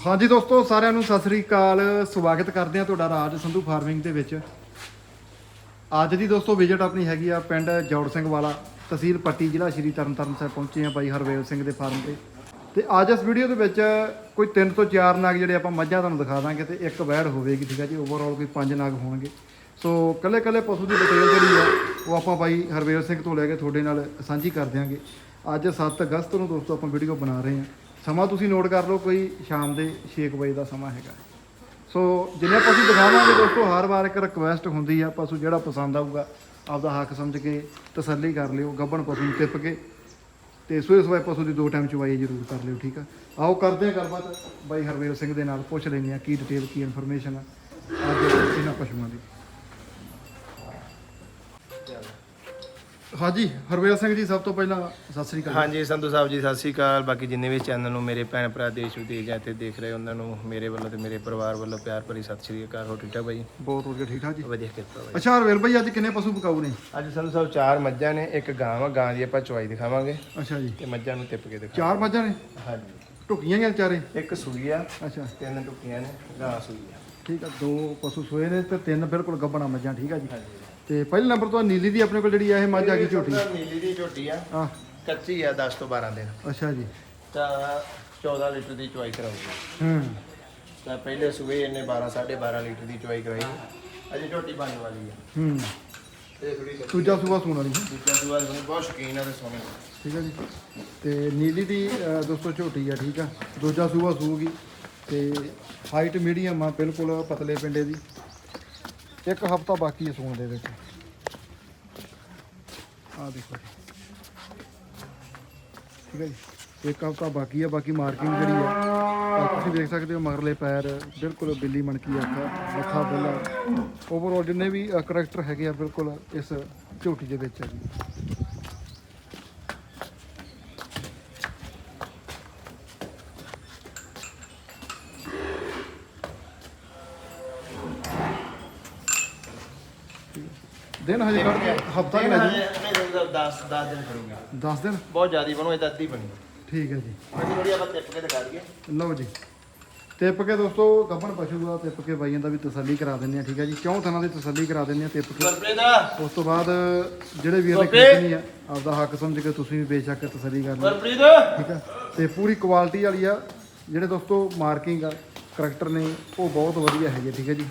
ਹਾਂਜੀ ਦੋਸਤੋ, ਸਾਰਿਆਂ ਨੂੰ ਸਤਿ ਸ੍ਰੀ ਅਕਾਲ। ਸਵਾਗਤ ਕਰਦੇ ਹਾਂ ਤੁਹਾਡਾ ਰਾਜ ਸੰਧੂ ਫਾਰਮਿੰਗ ਦੇ ਵਿੱਚ। ਅੱਜ ਦੀ ਦੋਸਤੋ ਵਿਜ਼ਿਟ ਆਪਣੀ ਹੈਗੀ ਆ ਪਿੰਡ ਜੌੜ ਸਿੰਘ ਵਾਲਾ, ਤਹਿਸੀਲ ਪੱਟੀ ਜ਼ਿਲ੍ਹਾ ਸ਼੍ਰੀ ਤਰਨਤਾਰਨ ਸਾਹਿਬ ਪਹੁੰਚੇ ਆ ਬਾਈ ਹਰਵੇਲ ਸਿੰਘ ਦੇ ਫਾਰਮ ਤੇ। ਤੇ ਅੱਜ ਇਸ ਵੀਡੀਓ ਦੇ ਵਿੱਚ ਕੋਈ ਤਿੰਨ ਤੋਂ ਚਾਰ ਨਾਗ ਜਿਹੜੇ ਆਪਾਂ ਮੱਝਾਂ ਤੁਹਾਨੂੰ ਦਿਖਾ ਦਾਂਗੇ ਤੇ ਇੱਕ ਵੈੜ ਹੋਵੇਗੀ, ਠੀਕ ਹੈ ਜੀ? ਓਵਰਆਲ ਕੋਈ ਪੰਜ ਨਾਗ ਹੋਣਗੇ। ਸੋ ਕੱਲੇ ਕੱਲੇ ਪਸ਼ੂ ਦੀ ਡਿਟੇਲ ਜਿਹੜੀ ਆ, ਉਹ ਆਪਾਂ ਬਾਈ ਹਰਵੇਲ ਸਿੰਘ ਤੋਂ ਲੈ ਕੇ ਤੁਹਾਡੇ ਨਾਲ ਸਾਂਝੀ ਕਰ ਦਿਆਂਗੇ। ਅੱਜ 7 ਅਗਸਤ ਨੂੰ ਦੋਸਤੋ ਆਪਾਂ ਵੀਡੀਓ ਬਣਾ ਰਹੇ ਹਾਂ। ਸਮਾਂ ਤੁਸੀਂ ਨੋਟ ਕਰ ਲਓ ਕੋਈ ਸ਼ਾਮ ਦੇ 6 ਵਜੇ ਦਾ ਸਮਾਂ ਹੈਗਾ। ਸੋ ਜਿੰਨੇ ਪਸ਼ੂ ਦਿਖਾਵਾਂਗੇ ਦੋਸਤੋ, ਹਰ ਵਾਰ ਇੱਕ ਰਿਕੁਐਸਟ ਹੁੰਦੀ ਆ ਪਸ਼ੂ ਜਿਹੜਾ ਪਸੰਦ ਆਊਗਾ, ਆਪਦਾ ਹੱਕ ਸਮਝ ਕੇ ਤਸੱਲੀ ਕਰ ਲਿਓ, ਗੱਬਣ ਪਸ਼ੂ ਨੂੰ ਟਿੱਪ ਕੇ। ਤੇ ਸਵੇਰੇ ਸਵੇਰੇ ਪਸ਼ੂ ਦੀ ਦੋ ਟਾਈਮ ਚਵਾਈ ਜ਼ਰੂਰ ਕਰ ਲਿਓ, ਠੀਕ ਆ? ਆਓ ਕਰਦੇ ਆ ਗੱਲਬਾਤ। ਬਾਈ ਹਰਵੇਲ ਸਿੰਘ ਦੇ ਨਾਲ ਪੁੱਛ ਲੈਂਦੇ ਆ ਕੀ ਡਿਟੇਲ ਕੀ ਇਨਫੋਰਮੇਸ਼ਨ ਆ। ਅੱਜ ਇਹਨਾਂ ਪਸ਼ੂਆਂ ਦੀ। ਹਾਂਜੀ ਹਰਵੇਲ ਸਿੰਘ ਜੀ ਸਭ ਤੋਂ ਪਹਿਲਾਂ ਸਤਿ ਸ੍ਰੀ ਅਕਾਲ। ਹਾਂਜੀ ਸੰਧੂ ਸਾਹਿਬ ਜੀ ਸਤਿ ਸ਼੍ਰੀ ਅਕਾਲ। ਬਾਕੀ ਜਿੰਨੇ ਵੀ ਚੈਨਲ ਨੂੰ ਮੇਰੇ ਭੈਣ ਭਰਾ ਦੇਸ਼ ਵਿਦੇਸ਼ ਜਾਂ ਇੱਥੇ ਦੇਖ ਰਹੇ ਉਹਨਾਂ ਨੂੰ ਮੇਰੇ ਵੱਲੋਂ ਤੇ ਮੇਰੇ ਪਰਿਵਾਰ ਵੱਲੋਂ ਪਿਆਰ ਭਰੀ ਸਤਿ ਸ਼੍ਰੀ ਅਕਾਲ। ਹੋ ਟਿੱਟਾ ਬਾਈ? ਬਹੁਤ ਵਧੀਆ ਠੀਕ ਠਾਕ ਜੀ। ਵਧੀਆ ਕਿਰਪਾ ਬਾਈ। ਅੱਛਾ ਹਰਵੇਲ ਭਾਈ ਅੱਜ ਕਿੰਨੇ ਪਸ਼ੂ ਪਕਾਊ ਨੇ? ਅੱਜ ਸੰਧੂ ਸਾਹਿਬ ਚਾਰ ਮੱਝਾਂ ਨੇ ਇੱਕ ਗਾਂ ਵਾ ਗਾਂ ਦੀ ਆਪਾਂ ਚਵਾਈ ਦਿਖਾਵਾਂਗੇ। ਅੱਛਾ ਜੀ। ਤੇ ਮੱਝਾਂ ਨੂੰ ਟਿੱਪ ਕੇ ਦਿਖਾ ਚਾਰ ਮੱਝਾਂ ਨੇ? ਹਾਂਜੀ। ਢੁਕੀਆਂ ਜਾਂ ਚਾਰੇ? ਇੱਕ ਸੂਈ ਆ ਅੱਛਾ। ਤਿੰਨ ਟੁੱਕੀਆਂ ਨੇ ਗਾਂ ਸੂਈ ਆ। ਠੀਕ ਆ ਦੋ ਪਸ਼ੂ ਸੋਏ ਨੇ ਤੇ ਤਿੰਨ ਬਿਲਕੁਲ ਗੱਬਣਾ ਮੱਝਾਂ ਠੀਕ ਆ ਜੀ। ਹਾਂਜੀ। ਤੇ ਪਹਿਲੇ ਨੰਬਰ ਤੋਂ ਨੀਲੀ ਦੀ ਆਪਣੇ ਕੋਲ ਜਿਹੜੀ ਆ ਇਹ ਮੱਝ ਆ ਗਈ ਝੋਟੀ। ਨੀਲੀ ਦੀ ਝੋਟੀ ਆ। ਆ ਕੱਚੀ ਆ 10 ਤੋਂ 12 ਦਿਨ। ਅੱਛਾ ਜੀ। ਤਾਂ 14 ਲੀਟਰ ਦੀ ਚਵਾਈ ਕਰਾਉਂਗੇ ਹੂੰ। ਤਾਂ ਪਹਿਲੇ ਸੂਏ ਇਹਨੇ 12 12.5 ਲੀਟਰ ਦੀ ਚਵਾਈ ਕਰਾਈ। ਅਜੇ ਝੋਟੀ ਬਣਨ ਵਾਲੀ ਆ। ਹੂੰ। ਦੂਜਾ ਸੂਆ ਸੂਣ ਵਾਲੀ ਹੈ। ਦੂਜਾ ਦੂਆ ਨੂੰ ਬਹੁਤ ਸ਼ੌਕੀਨ ਆ ਤੇ ਦਾ ਠੀਕ ਆ ਜੀ। ਤੇ ਨੀਲੀ ਦੀ ਦੋਸਤੋ ਝੋਟੀ ਆ ਠੀਕ ਆ। ਦੂਜਾ ਸੂਆ ਸੂਗੀ ਤੇ ਹਾਈਟ ਮੀਡੀਅਮ ਆ ਬਿਲਕੁਲ ਪਤਲੇ ਪਿੰਡੇ ਦੀ। ਇੱਕ ਹਫਤਾ ਬਾਕੀ ਹੈ ਸੂਣ ਦੇ ਵਿੱਚ। ਆ ਦੇਖੋ ਠੀਕ ਹੈ ਜੀ। ਇੱਕ ਹਫਤਾ ਬਾਕੀ ਹੈ, ਬਾਕੀ ਮਾਰਕਿੰਗ ਜਿਹੜੀ ਆ ਆਹ ਤੁਸੀਂ ਦੇਖ ਸਕਦੇ ਹੋ ਮਗਰਲੇ ਪੈਰ, ਬਿਲਕੁਲ ਬਿੱਲੀ ਮਣਕੀ ਅੱਖਾਂ ਮੱਥਾ ਬੱਲਾ। ਓਵਰਆਲ ਜਿੰਨੇ ਵੀ ਕਰੈਕਟਰ ਹੈਗੇ ਆ, ਬਿਲਕੁਲ ਇਸ ਝੋਟੀ ਦੇ ਵਿੱਚ ਆ ਜੀ। ਦਿਨ ਹਜੇ ਕੱਢ ਹਫਤਾ ਕਿ ਲੱਗ ਨਹੀਂ 10 10 ਦਿਨ ਕਰੂੰਗਾ। 10 ਦਿਨ? ਬਹੁਤ ਜ਼ਿਆਦੀ ਬਣੋ ਇਹ ਅੱਧੀ ਬਣੀ। ਠੀਕ ਹੈ ਜੀ। ਬਾਕੀ ਥੋੜੀ ਆਪਾਂ ਟਿੱਪ ਕੇ ਦਿਖਾ ਦਈਏ। ਲਓ ਜੀ। ਟਿੱਪ ਕੇ ਦੋਸਤੋ ਗੱਬਣ ਪਸ਼ੂ ਦਾ ਟਿੱਪ ਕੇ ਬਾਈਆਂ ਦਾ ਵੀ ਤਸੱਲੀ ਕਰਾ ਦਿੰਦੇ ਆ ਠੀਕ ਹੈ ਜੀ। ਚੌਂ ਥਾਂ ਦੀ ਤਸੱਲੀ ਕਰਾ ਦਿੰਦੇ ਆ ਟਿੱਪ ਕੇ। ਉਸ ਤੋਂ ਬਾਅਦ ਜਿਹੜੇ ਵੀਰ ਨੇ। ਖਰੀਦਣੀ ਆ ਆਪਦਾ ਹੱਕ ਸਮਝ ਕੇ ਤੁਸੀਂ ਵੀ ਬੇਸ਼ੱਕ ਤਸੱਲੀ ਕਰ ਲਓ। ਠੀਕ ਆ ਤੇ ਪੂਰੀ ਕੁਆਲਿਟੀ ਵਾਲੀ ਆ ਜਿਹੜੇ ਦੋਸਤੋ ਮਾਰਕਿੰਗ ਆ ਕਰੈਕਟਰ ਨੇ ਉਹ ਬਹੁਤ ਵਧੀਆ ਹੈਗੇ ਠੀਕ ਹੈ ਜੀ।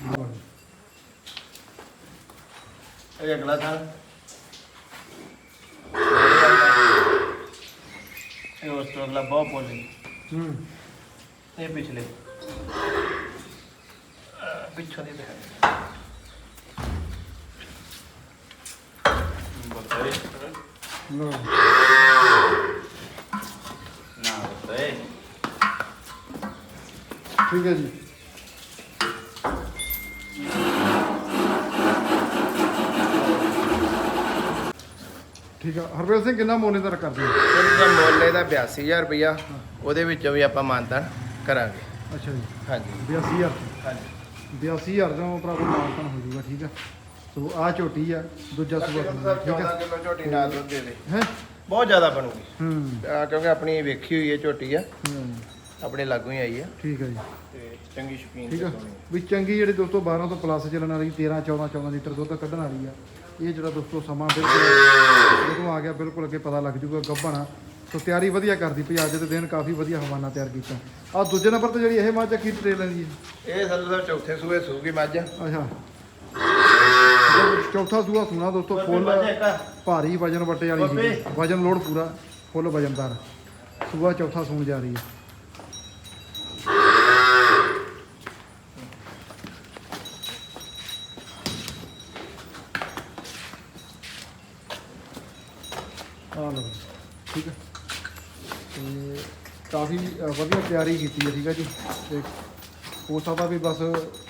ਇਹ ਅਗਲਾ ਥਾਂ ਇਹ ਉਸ ਤੋਂ ਅਗਲਾ ਬਹੁਤ ਬੋਲੀ। ਹੂੰ। ਇਹ ਪਿਛਲੇ। ਪਿੱਛੋਂ ਦੀ ਦਿਖਾ। ਬੋਲੇ ਲਓ ਨਾ ਬੋਲੇ ਠੀਕ ਹੈ ਜੀ। ਠੀਕ ਆ। ਹਰਵੇਲ ਸਿੰਘ ਕਿੰਨਾ ਮੋਨੇ ਦਾ ਕਰਦੇ ਹੋ? ਇਹਦਾ ਮੁੱਲ ਇਹਦਾ 82000 ਰੁਪਇਆ ਉਹਦੇ ਵਿੱਚੋਂ ਵੀ ਆਪਾਂ ਮਾਨਤਾਨ ਕਰਾਂਗੇ। ਅੱਛਾ ਜੀ। ਹਾਂਜੀ। 82000 ਹਾਂਜੀ। 82000 ਦਾ ਭਰਾ ਕੋਈ ਮਾਲਕਣ ਹੋ ਜਾਊਗਾ ਠੀਕ ਆ। ਸੋ ਆ ਝੋਟੀ ਆ ਦੂਜਾ ਸੂਆ ਠੀਕ ਆ। 14 ਕਿਲੋ ਝੋਟੀ ਨਾਲ ਦੁੱਧ ਦੇ ਦੇ ਹੈ? ਬਹੁਤ ਜ਼ਿਆਦਾ ਬਣੂਗੀ। ਹੂੰ। ਕਿਉਂਕਿ ਆਪਣੀ ਵੇਖੀ ਹੋਈ ਹੈ ਝੋਟੀ ਆ। ਹੂੰ, ਆਪਣੇ ਲਾਗੋਂ ਹੀ ਆਈ ਆ। ਠੀਕ ਆ ਜੀ। ਤੇ ਚੰਗੀ ਸ਼ੌਕੀਨ ਠੀਕ ਤੇ ਆ। ਵੀ ਚੰਗੀ ਜਿਹੜੀ ਦੋਸਤੋ 12 ਤੋਂ ਪਲੱਸ ਚੱਲਣ ਵਾਲੀ 13 14 14 ਲੀਟਰ ਦੁੱਧ ਕੱਢਣ ਵਾਲੀ ਆ। ਇਹ ਜਿਹੜਾ ਦੋਸਤੋ ਸਮਾਂ ਬਿਲਕੁਲ ਜਦੋਂ ਆ ਗਿਆ ਬਿਲਕੁਲ ਅੱਗੇ ਪਤਾ ਲੱਗ ਜੂਗਾ ਗੱਭਣਾ। ਸੋ ਤਿਆਰੀ ਵਧੀਆ ਕਰਦੀ ਪਈ ਅੱਜ ਦੇ ਦਿਨ ਕਾਫੀ ਵਧੀਆ ਹਵਾਨਾ ਤਿਆਰ ਕੀਤਾ। ਆ ਦੂਜੇ ਨੰਬਰ ਤੇ ਜਿਹੜੀ ਇਹ ਮੱਝ ਕੀ ਟ੍ਰੇਲ ਲੈਂਦੀ ਹੈ ਇਹ ਸੰਧੂ ਸਾਹਿਬ ਚੌਥੇ ਸੂਏ ਸੂਗੀ ਮੱਝ। ਅੱਛਾ। ਚੌਥਾ ਸੂਆ ਸੁਣਾ ਦੋਸਤੋ ਫੁੱਲ। ਭਾਰੀ ਵਜਨ ਵੱਟੇ ਵਾਲੀ ਸੀ ਵਜਨ ਲੋਡ ਪੂਰਾ ਫੁੱਲ ਵਜਨਦਾਰ। ਸੂਆ ਚੌਥਾ ਸੂਣ ਜਾ ਰਹੀ ਹੈ। ਆ ਲਓ ਠੀਕ ਹੈ। ਤੇ ਕਾਫੀ ਅ, ਵਧੀਆ ਤਿਆਰੀ ਕੀਤੀ ਹੈ ਠੀਕ ਹੈ ਜੀ। ਤੇ ਹੋ ਸਕਦਾ ਵੀ ਬਸ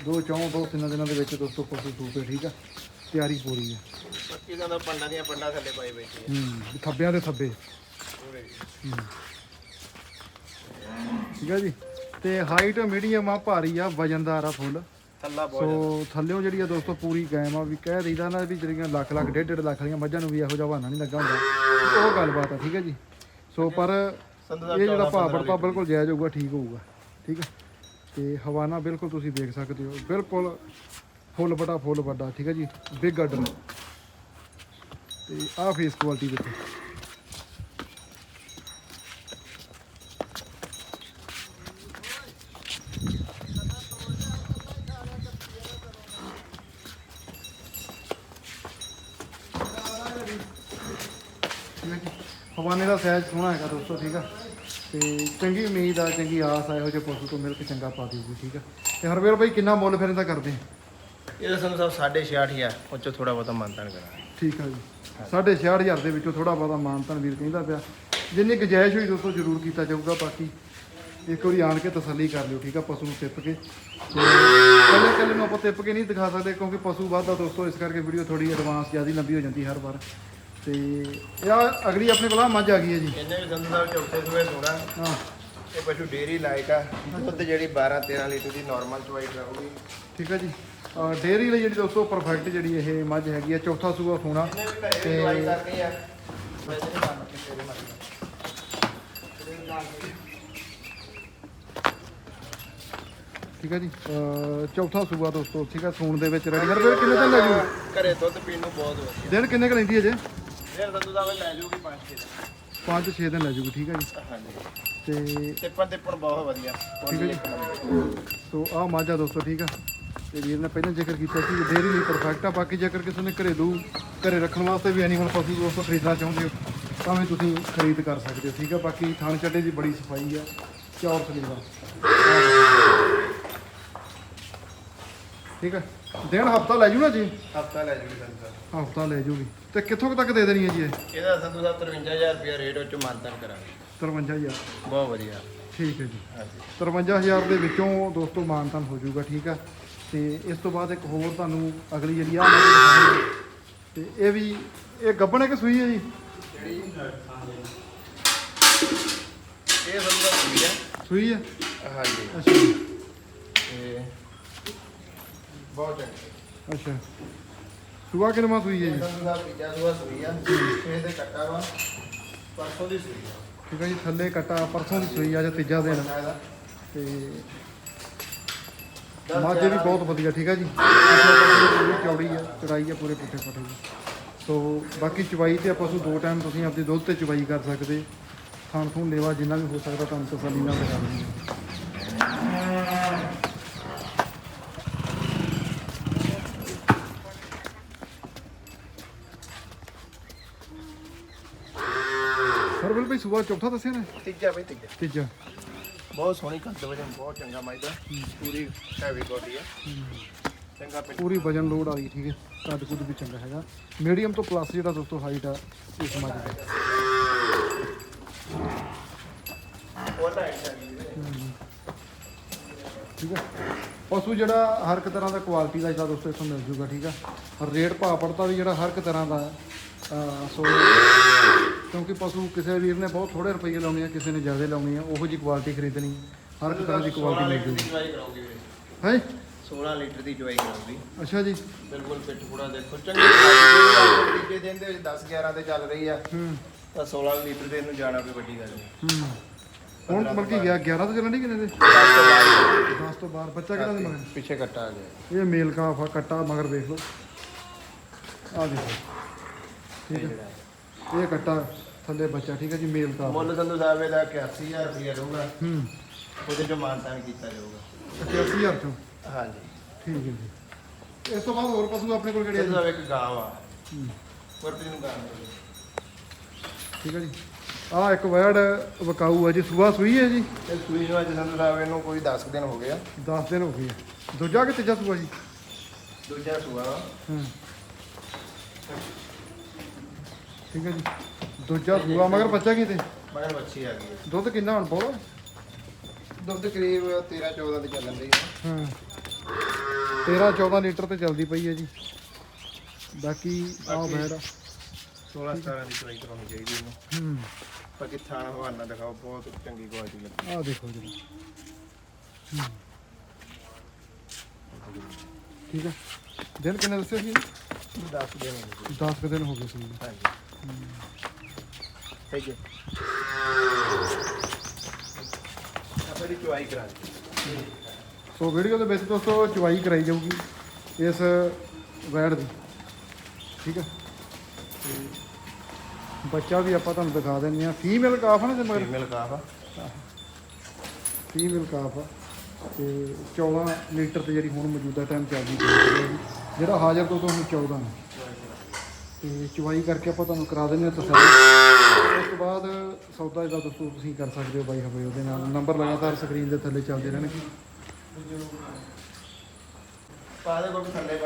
ਦੋ ਚੌਂ ਦੋ ਤਿੰਨ ਦਿਨਾਂ ਦੇ ਵਿੱਚ ਦੋਸਤੋ ਪਸ਼ੂ ਸੂਪੇ ਠੀਕ ਹੈ। ਤਿਆਰੀ ਪੂਰੀ ਹੈ। ਬਾਕੀ ਦਾ ਤਾਂ ਪੰਡਾਂ ਦੀਆਂ ਪੰਡਾਂ ਥੱਲੇ ਪਾਈ ਬੈਠੀ ਹੈ। ਥੱਬਿਆਂ ਦੇ ਥੱਬੇ। ਪੂਰੇ ਠੀਕ ਹੈ ਜੀ। ਤੇ ਹਾਈਟ ਮੀਡੀਅਮ ਆ ਭਾਰੀ ਆ ਵਜਨਦਾਰ ਆ ਫੁੱਲ। ਥੱਲਾ ਬਹੁਤ ਜ਼ਿਆਦਾ। ਸੋ ਥੱਲਿਓਂ ਜਿਹੜੀ ਆ ਦੋਸਤੋ ਪੂਰੀ ਕਾਇਮ ਆ ਵੀ ਕਹਿ ਦਈਦਾ ਨਾ ਵੀ ਜਿਹੜੀਆਂ ਲੱਖ ਲੱਖ ਡੇਢ ਡੇਢ ਲੱਖ ਦੀਆਂ ਮੱਝਾਂ ਨੂੰ ਵੀ ਇਹੋ ਜਿਹਾ ਬਹਾਨਾ ਨਹੀਂ ਲੱਗਾ ਹੁੰਦਾ। ਉਹ ਗੱਲਬਾਤ ਆ ਠੀਕ ਹੈ ਜੀ? ਸੋ ਪਰ ਇਹ ਜਿਹੜਾ 14 ਭਾਅ 15 ਵਰਤਾ ਬਿਲਕੁਲ ਜਾਇਜ਼ ਹੋਊਗਾ ਠੀਕ ਹੋਊਗਾ ਠੀਕ ਹੈ ਤੇ ਹਵਾਨਾ ਬਿਲਕੁਲ ਤੁਸੀਂ ਦੇਖ ਸਕਦੇ ਹੋ ਬਿਲਕੁਲ ਫੁੱਲ ਬੜਾ ਫੁੱਲ ਵੱਡਾ ਠੀਕ ਹੈ ਜੀ? ਬਿਗ ਆਰਡਰ ਤੇ ਆਹ ਫੇਸ ਕੁਆਲਿਟੀ ਵਿੱਚ ਠੀਕ ਹੈ ਜੀ ਹਵਾਨੇ ਦਾ ਸਾਈਜ਼ ਸੋਹਣਾ ਹੈਗਾ ਦੋਸਤੋ ਠੀਕ ਆ? ਤੇ ਚੰਗੀ ਉਮੀਦ ਆ ਚੰਗੀ ਆਸ ਆ ਇਹੋ ਜਿਹੇ ਪਸ਼ੂ ਤੋਂ ਮਿਲ ਕੇ ਚੰਗਾ ਪਾ ਦਿਓਗੇ ਠੀਕ ਆ? ਤੇ ਹਰਵੇਲ ਭਾਈ ਕਿੰਨਾ ਮੁੱਲ ਫਿਰ ਇਹਦਾ ਕਰਦੇ ਇਹਦਾ ਸਾਨੂੰ ਸਭ 6.5 ਆ ਉਹ 'ਚੋਂ ਥੋੜਾ ਬਹੁਤਾ ਮਾਨਤਾਨ ਕਰਾਂਗੇ। ਠੀਕ ਆ ਜੀ। 6.5000 ਦੇ ਵਿੱਚੋਂ ਥੋੜਾ ਬਹੁਤਾ ਮਾਨਤਨ ਵੀਰ ਕਹਿੰਦਾ ਪਿਆ। ਜਿੰਨੀ ਗੁੰਜਾਇਸ਼ ਹੋਈ ਦੋਸਤੋ ਜ਼ਰੂਰ ਕੀਤਾ ਜਾਊਗਾ ਬਾਕੀ ਇੱਕ ਵਾਰੀ ਆਣ ਕੇ ਤਸੱਲੀ ਕਰ ਲਿਓ ਠੀਕ ਆ ਪਸ਼ੂ ਨੂੰ ਟਿੱਪ ਕੇ। ਤੇ ਕੱਲੇ ਕੱਲੇ ਨੂੰ ਆਪਾਂ ਟਿੱਪ ਕੇ ਨਹੀਂ ਦਿਖਾ ਸਕਦੇ ਕਿਉਂਕਿ ਪਸ਼ੂ ਵੱਧਦਾ ਦੋਸਤੋ ਇਸ ਕਰਕੇ ਵੀਡੀਓ ਥੋੜੀ ਐਡਵਾਂਸ ਜ਼ਿਆਦਾ ਲੰਬੀ ਹੋ ਜਾਂਦੀ ਹਰ ਵਾਰ। ਤੇ ਇਹ ਆਹ ਅਗਲੀ ਆਪਣੇ ਕੋਲ ਆਹ ਮੱਝ ਆ ਗਈ ਹੈ ਜੀ। ਇਹਨੇ ਵੀ ਸੰਧੂ ਸਾਹਿਬ ਚੌਥੇ ਸੂਏ ਸੋਣਾ ਹਾਂ। ਇਹ ਪਸ਼ੂ ਡੇਰੀ ਲਾਇਕ ਆ। ਦੁੱਧ ਜਿਹੜੀ 12 13 ਲੀਟਰ ਦੀ ਨਾਰਮਲ ਚਵਾਈ ਕਰਾਉਗੀ ਠੀਕ ਹੈ ਜੀ। ਅਹ ਡੇਅਰੀ ਲਈ ਜਿਹੜੀ ਦੋਸਤੋ ਪਰਫੈਕਟ ਜਿਹੜੀ ਇਹ ਮੱਝ ਹੈਗੀ ਆ ਚੌਥਾ ਸੂਆ ਸੋਣਾ। ਇਹਨੇ ਵੀ ਘਰੇ ਤੇ- ਚਵਾਈ ਕਰਨੀ ਆ। ਵੈਸੇ ਨਹੀਂ ਕੰਮ ਤੇਰੇ ਮਰਜ਼ੀ ਠੀਕ ਹੈ ਜੀ। ਅਹ ਚੌਥਾ ਸੂਆ ਦੋਸਤੋ ਠੀਕ ਹੈ ਸੂਣ ਦੇ ਵਿੱਚ ਰੈਡੀ ਹਰ ਕਿੰਨੇ ਦਿਨ ਲੈ ਜੂ? ਘਰੇ ਦੁੱਧ ਪੀਣ ਨੂੰ ਬਹੁਤ ਵਧੀਆ। ਦਿਨ ਕਿੰਨੇ ਕੁ ਲੈਂਦੀ ਹੈ ਜੇ? ਫਿਰ ਸੰਧੂ ਸਾਹਿਬ ਲੈ ਜਾਊਗੀ 5 6 5 6 ਦਿਨ ਲੈ ਜੂਗੀ ਠੀਕ ਹੈ ਜੀ। ਹਾਂਜੀ। ਤੇ ਟਿੱਪਣ ਟਿੱਪਣ ਬਹੁਤ ਵਧੀਆ। ਠੀਕ ਹੈ ਜੀ। ਸੋ ਆਹ ਮਾਝਾ ਦੋਸਤੋ ਠੀਕ ਆ। ਤੇ ਵੀਰ ਨੇ ਪਹਿਲਾਂ ਜ਼ਿਕਰ ਕੀਤਾ ਸੀ ਡੇਅਰੀ ਲਈ ਪਰਫੈਕਟ ਆ ਬਾਕੀ ਜੇਕਰ ਕਿਸੇ ਨੇ ਘਰੇਲੂ ਘਰੇ ਰੱਖਣ ਵਾਸਤੇ ਵੀ ਐਨੀਮਲ ਪਸ਼ੂ ਦੋਸਤੋ ਖਰੀਦਣਾ ਚਾਹੁੰਦੇ ਹੋ ਤਾਂ ਵੀ ਤੁਸੀਂ ਖਰੀਦ ਕਰ ਸਕਦੇ ਹੋ ਠੀਕ ਆ। ਬਾਕੀ ਥਣ ਚੱਡੇ ਦੀ ਬੜੀ ਸਫ਼ਾਈ ਆ ਚੌਰ ਸਲੀਵਾ ਠੀਕ ਆ। ਦਿਨ ਹਫਤਾ ਲੈ ਜੂ ਨਾ ਜੀ? ਹਫਤਾ ਲੈ ਜਾਊਗੀ ਸੰਧੂ ਸਾਹਿਬ ਹਫਤਾ ਲੈ ਜੂਗੀ। ਤੇ ਕਿੱਥੋਂ ਕੁ ਤੱਕ ਦੇ ਦੇਣੀ ਹੈ ਜੀ ਇਹ? ਇਹਦਾ ਸੰਧੂ ਸਾਹਿਬ 53000 ਰੁਪਏ ਰੇਟ ਉਹ ਚ ਮਾਨਤਾਨ ਕਰਾਂਗੇ। 53000 ਬਹੁਤ ਵਧੀਆ। ਠੀਕ ਹੈ ਜੀ। ਹਾਂਜੀ। 53000 ਦੇ ਵਿੱਚੋਂ ਦੋਸਤੋ ਮਾਨਤਨ ਹੋ ਜਾਊਗਾ ਠੀਕ ਆ? ਤੇ ਇਸ ਤੋਂ ਬਾਅਦ ਇੱਕ ਹੋਰ ਤੁਹਾਨੂੰ ਅਗਲੀ ਜਿਹੜੀ ਆ। ਤੇ ਇਹ ਵੀ ਇਹ ਗੱਬਣ ਹੈ ਕਿ ਸੂਈ ਹੈ ਜੀ? ਇਹ ਸੰਧੂ ਸਾਹਿਬ ਸੂਈ ਹੈ। ਸੂਈ ਹੈ? ਹਾਂਜੀ। ਅੱਛਾ ਜੀ, ਤੇ ਬਹੁਤ ਚੰਗੀ। ਅੱਛਾ। ਸੂਆ ਕਿਨਮਾ ਸੂਈ ਹੈ ਜੀ? ਸੂਆ ਸੂਈ ਆ ਕੱਟਾ ਵਾ ਪਰਸੋਂ ਦੀ ਸੂਈ ਆ। ਠੀਕ ਹੈ ਜੀ ਥੱਲੇ ਕਟਾ ਪਰਸੋਂ ਦੀ ਸੂਈ ਆ ਜਾਂ ਤੀਜਾ ਦਿਨ। ਇਹਦਾ ਤੇ ਦਸ ਮਾਝੇ ਵੀ ਗਿਆਰਾਂ ਬਹੁਤ ਵਧੀਆ ਠੀਕ ਆ ਜੀ। ਪੂਰੀ ਚੌੜੀ ਆ ਚੜਾਈ ਆ ਪੂਰੇ ਪੁੱਠੇ ਪੱਠੇ ਦੀ। ਸੋ ਬਾਕੀ ਚਵਾਈ ਤੇ ਆਪਾਂ ਨੂੰ ਦੋ ਟਾਈਮ ਤੁਸੀਂ ਆਪਣੀ ਦੁੱਧ ਤੇ ਚਵਾਈ ਕਰ ਸਕਦੇ। ਥਾਣ ਥੂਣ ਲੇਵਾ ਜਿੰਨਾ ਵੀ ਹੋ ਸਕਦਾ ਤੁਹਾਨੂੰ ਤਸੱਲੀ ਨਾਲ ਲਗਾ ਦਿੰਦੇ ਸਰ ਬਿਲ ਭਾਈ ਸੁਬਾ ਚੌਥਾ ਦੱਸਿਆ ਨੇ? ਤੀਜਾ ਬਈ ਤੀਜਾ। ਤੀਜਾ। ਬਹੁਤ ਸੋਹਣੀ ਕੱਦ ਵਜਨ ਬਹੁਤ ਚੰਗਾ ਮਾਈਦਾ ਪੂਰੀ ਹੈਵੀ ਬੋਡੀ ਆ। ਚੰਗਾ ਪਿੰਡ। ਪੂਰੀ ਵਜਨ ਲੋਡ ਵਾਲੀ ਠੀਕ ਹੈ। ਕੱਦ ਕੁੱਦ ਵੀ ਚੰਗਾ ਹੈਗਾ। ਮੀਡੀਅਮ ਤੋਂ ਪਲੱਸ ਜਿਹੜਾ ਦੋਸਤੋ ਹਾਈਟ ਆ ਇਸ ਮੱਝ ਦੀ। ਠੀਕ ਹੈ। ਪਸ਼ੂ ਜਿਹੜਾ ਹਰ ਇੱਕ ਤਰ੍ਹਾਂ ਦਾ ਕੁਆਲਿਟੀ ਦਾ ਜਿਹੜਾ ਦੋਸਤੋ ਇੱਥੋਂ ਮਿਲ ਜੂਗਾ ਠੀਕ ਆ ਰੇਟ ਭਾਅ ਪੜਤਾ ਵੀ ਜਿਹੜਾ ਹਰ ਇੱਕ ਤਰ੍ਹਾਂ ਦਾ। ਅਹ ਸੋ ਕਿਉਂਕਿ ਪਸ਼ੂ ਕਿਸੇ ਵੀਰ ਨੇ ਬਹੁਤ ਥੋੜੇ ਰੁਪਏ ਲਾਉਣੇ ਆ ਕਿਸੇ ਨੇ ਜ਼ਿਆਦਾ ਲਾਉਣੇ ਆ ਉਹੋ ਜੀ ਕੁਆਲਿਟੀ ਖਰੀਦਣੀ ਹਰ ਇੱਕ ਤਰ੍ਹਾਂ ਦੀ 16 ਕੁਆਲਿਟੀ ਮਿਲ ਜੂਗੀ ਚਵਾਈ ਕਰਾਉਗੀ ਵੀਰੇ ਹੈ? 16 ਲੀਟਰ ਦੀ ਚਵਾਈ ਕਰਾਉਗੀ ਅੱਛਾ ਜੀ। ਬਿਲਕੁਲ ਪਿੱਠ ਪੂੜਾ ਦੇਖੋ। ਚੰਗੀ ਦਿਨ ਦੇ ਵਿੱਚ 10 11 ਤੇ ਚੱਲ ਰਹੀ ਆ। ਹੂੰ। ਤਾਂ 16 ਲੀਟਰ ਦੇ ਇਹਨੂੰ ਜਾਣਾ ਕੋਈ ਵੱਡੀ ਗੱਲ ਨਹੀਂ। ਹੂੰ। ਹੁਣ ਬਲਕਿ ਗਿਆ 11 ਤੋਂ ਚੱਲਣ ਦੀ ਕਿੰਨੇ ਦੇ? 10 ਤੋਂ ਬਾਅਦ 10 ਤੋਂ ਬਾਅਦ ਬੱਚਾ ਕਿਹੜਾ ਦੇ ਮਗਰ ਪਿੱਛੇ ਕੱਟਾ ਆ ਗਿਆ। ਇਹ ਮੇਲ ਕਾਫ ਕੱਟਾ ਮਗਰ ਦੇਖ ਲਓ। ਆ ਦੇਖੋ। ਠੀਕ ਹੈ। ਇਹ ਕੱਟਾ ਥੱਲੇ ਬੱਚਾ ਠੀਕ ਹੈ ਜੀ ਮੇਲ ਕਾਫ ਮੁੱਲ ਸੰਧੂ ਸਾਹਿਬ ਇਹਦਾ 81000 ਰੁਪਏ ਰਹੂਗਾ। ਹੂੰ। ਉਹਦੇ ਚੋਂ ਮਾਨਤਾਨ ਕੀਤਾ ਜਾਊਗਾ। 81000 ਚੋਂ? ਹਾਂਜੀ। ਠੀਕ ਹੈ ਜੀ। ਇਸ ਤੋਂ ਬਾਅਦ ਹੋਰ ਪਸ਼ੂ ਆਪਣੇ ਕੋਲ ਕਿਹੜੇ ਆ ਜੀ? ਸਾਹਿਬ ਇੱਕ ਗਾਂ ਹੂੰ, ਵਰਤੀ ਨੂੰ ਗਾਂ ਠੀਕ ਹੈ ਜੀ। ਆ ਇੱਕ ਵੈੜ ਵਕਾਊ ਹੈ ਜੀ। ਸੂਆ ਸੂਈ ਹੈ ਜੀ? ਇਹ ਸੂਈ ਨੂੰ ਅੱਜ ਸੰਧੂ ਸਾਹਿਬ ਇਹਨੂੰ ਕੋਈ 10 ਦਿਨ ਹੋ ਗਏ ਆ। 10 ਦਿਨ ਹੋ ਗਏ ਆ। ਦੂਜਾ ਕਿ ਤੀਜਾ ਸੂਆ ਜੀ? ਦੂਜਾ ਸੂਆ। ਹਾਂ। ਠੀਕ ਹੈ ਜੀ। ਦੂਜਾ ਸੂਆ ਮਗਰ ਬੱਚਾ ਕੀ ਤੇ? ਮਗਰ ਬੱਚੀ ਆ ਗਈ। ਦੁੱਧ ਕਿੰਨਾ ਹੁਣ ਬਹੁਤ ਦੁੱਧ ਕਰੀਬ 13 14 ਤੇ ਚੱਲਣ ਰਹੀ ਹੈ। ਹਾਂ। 13 14 ਲੀਟਰ ਤੇ ਚੱਲਦੀ ਪਈ ਹੈ ਜੀ। ਬਾਕੀ ਆ ਬਾਕੀ- ਵੈੜ 16 17 ਦੀ ਚਵਾਈ ਕਰਾਉਣੀ ਚਾਹੀਦੀ ਇਹਨੂੰ। ਹੂੰ। ਬਾਕੀ ਥਾਣਾ ਹਵਾਨਾ ਦਿਖਾਓ ਬਹੁਤ ਚੰਗੀ ਕੁਆਲਿਟੀ ਲੱਗੀ। ਆ ਦੇਖੋ ਜੀ। ਹੂੰ। ਠੀਕ ਹੈ। ਦਿਨ ਕਿੰਨੇ ਦੱਸਿਆ ਸੀ 10 ਦਿਨ ਹੋ ਗਏ। 10 ਕੁ ਦਿਨ ਹੋ ਗਏ ਸੀ। ਹਾਂਜੀ। ਚਵਾਈ ਕਰਾ ਸੋ ਵੀਡੀਓ ਦੇ ਵਿੱਚ ਦੋਸਤੋ ਚੁਆਈ ਕਰਾਈ ਜਾਊਗੀ ਇਸ ਵੈੜ ਦੀ। ਠੀਕ ਹੈ ਤੇ ਬੱਚਾ ਵੀ ਆਪਾਂ ਤੁਹਾਨੂੰ ਦਿਖਾ ਦਿੰਦੇ ਆ ਫੀਮੇਲ ਕਾਫ ਆ ਨਾ ਤੇ ਮਗਰ? ਫੀਮੇਲ ਕਾਫ ਆ। ਫੀਮੇਲ ਕਾਫ ਆ। ਤੇ 14 ਲੀਟਰ ਤੇ ਜਿਹੜੀ ਹੁਣ ਮੌਜੂਦਾ ਟਾਈਮ ਚੱਲਦੀ ਪਈ ਹੈ। ਜੀ। ਜਿਹੜਾ ਹਾਜ਼ਰ ਤੋਂ ਤੁਹਾਨੂੰ 14 ਨੇ। ਤੇ ਚੁਆਈ ਕਰਕੇ ਆਪਾਂ ਤੁਹਾਨੂੰ ਕਰਾ ਦਿੰਦੇ ਹਾਂ ਤਸੱਲੀ ਉਸ ਤੋਂ ਬਾਅਦ ਸੌਦਾ ਜਿਹੜਾ ਦੋਸਤੋ ਤੁਸੀਂ ਕਰ ਸਕਦੇ ਹੋ ਬਾਈ ਹਵੇ ਉਹਦੇ ਨਾਲ। ਨੰਬਰ ਲਗਾਤਾਰ ਸਕਰੀਨ ਦੇ ਥੱਲੇ ਚੱਲਦੇ ਰਹਿਣਗੇ। ਪਾ ਦੇ ਕੋਈ ਥੱਲੇ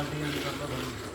মাল্টি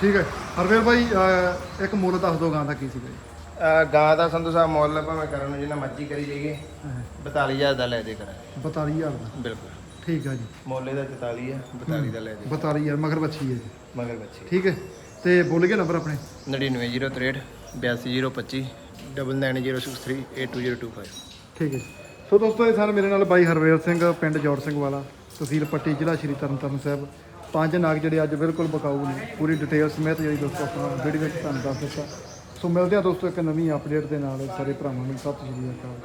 ਠੀਕ ਹੈ। ਹਰਵੇਲ ਭਾਈ ਅਹ, ਇੱਕ ਮੁੱਲ ਦੱਸ ਦਿਓ ਗਾਂ ਦਾ ਕੀ ਸੀਗਾ ਜੀ? ਅਹ ਗਾਂ ਦਾ ਸੰਧੂ ਸਾਹਿਬ ਮੁੱਲ ਭਾਵੇਂ ਕਰਨ ਨੂੰ ਜਿੰਨਾ ਮਰਜ਼ੀ ਕਰੀ ਜਾਈਏ। 42000 ਦਾ ਲੈ ਦੇ ਕਰਾਂ। 42000 ਦਾ? ਬਿਲਕੁਲ। ਠੀਕ ਹੈ ਜੀ। ਮੁੱਲ ਇਹਦਾ 44 ਹੈ। 42 ਦਾ ਲੈ ਦੇ 42000 ਮਗਰ ਬੱਚੀ ਹੈ ਜੀ। ਮਗਰ ਬੱਚੇ ਠੀਕ ਹੈ। ਤੇ ਬੋਲ ਗਿਆ ਨੰਬਰ ਆਪਣੇ। 99063 82025 9906382025 ਠੀਕ ਹੈ ਜੀ। ਸੋ ਦੋਸਤੋ ਇਹ ਸਨ ਮੇਰੇ ਨਾਲ ਬਾਈ ਹਰਵੇਲ ਸਿੰਘ ਪਿੰਡ ਜੋੜ ਸਿੰਘ ਵਾਲਾ ਤਹਿਸੀਲ ਪੱਟੀ ਜ਼ਿਲ੍ਹਾ ਸ਼੍ਰੀ ਤਰਨਤਾਰਨ ਸਾਹਿਬ। ਪੰਜ ਨਾਗ ਜਿਹੜੇ ਅੱਜ ਬਿਲਕੁਲ ਬਕਾਊ ਨੇ। ਪੂਰੀ ਡਿਟੇਲ ਸਮੇਤ ਜਿਹੜੀ ਦੋਸਤੋ ਆਪਣਾ ਵੀਡੀਓ ਵਿੱਚ ਤੁਹਾਨੂੰ ਦੱਸ ਦਿੱਤਾ। ਸੋ ਮਿਲਦੇ ਹਾਂ ਦੋਸਤੋ ਇੱਕ ਨਵੀਂ ਅਪਡੇਟ ਦੇ ਨਾਲ। ਸਾਰੇ ਭਰਾਵਾਂ ਨੂੰ ਸਤਿ ਸ਼੍ਰੀ ਅਕਾਲ।